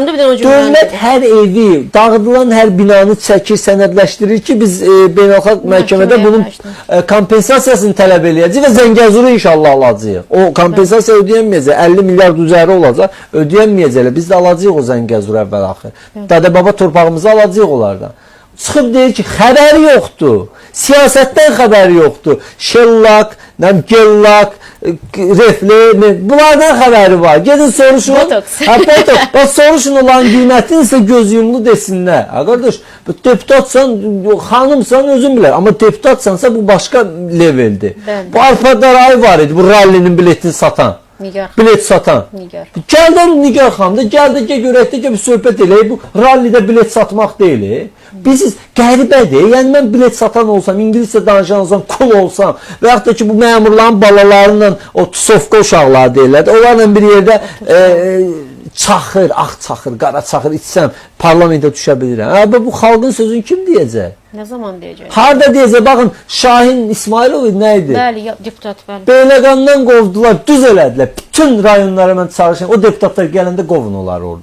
Dövlət hər evi, dağıdılan hər binanı çəkir, sənədləşdirir ki, biz e, beynəlxalq məhkəmədə bunun e, kompensasiyasını tələb eləyəcəyik və Zəngəzuru inşallah alacağıq. O kompensasiya ödəyənməyəcək, 50 milyard üzəri olacaq, ödəyənməyəcəklər. Biz də alacağıq o Zəngəzuru əvvəl axır. Dədə baba torpağımızı alacağıq onlardan. Çıxıb deyir ki, xəbəri yoxdur. Siyasətdən xəbəri yoxdur. Şellak, nəm Gellak, Refle, ne- bunlardan xəbəri var. Gedin soruşun. Botoks. Ha, botoks. Bax soruşun olan qiymətini isə göz yumlu desinlər. Ha qardaş, deputatsan, xanımsan özün bilər. Amma deputatsansa bu başqa leveldir. Bu Arpa Daray var idi, bu rallinin biletini satan. Nigar. Bilet satan. Nigar. Gəl də Nigar xanım da gəl də gəl görək gəl bir söhbət eləyək. Bu rallidə bilet satmaq deyil. e. Biz qəribədir. Yəni mən bilet satan olsam, ingiliscə danışan olsam, kul olsam və yaxud da ki bu məmurların balalarından o tusovka uşaqları deyirlər. Onlarla bir yerdə e, çaxır, ağ çaxır, qara çaxır içsəm parlamentə düşə bilirəm. Hə, bu xalqın sözünü kim deyəcək? Nə zaman deyəcək? Harda deyəcək? Baxın Şahin İsmailov nə idi? Bəli, deputat bəli. Beyləqandan qovdular, düz elədilər. Bütün rayonlara mən çalışıram. O deputatlar gələndə qovun onları oradan.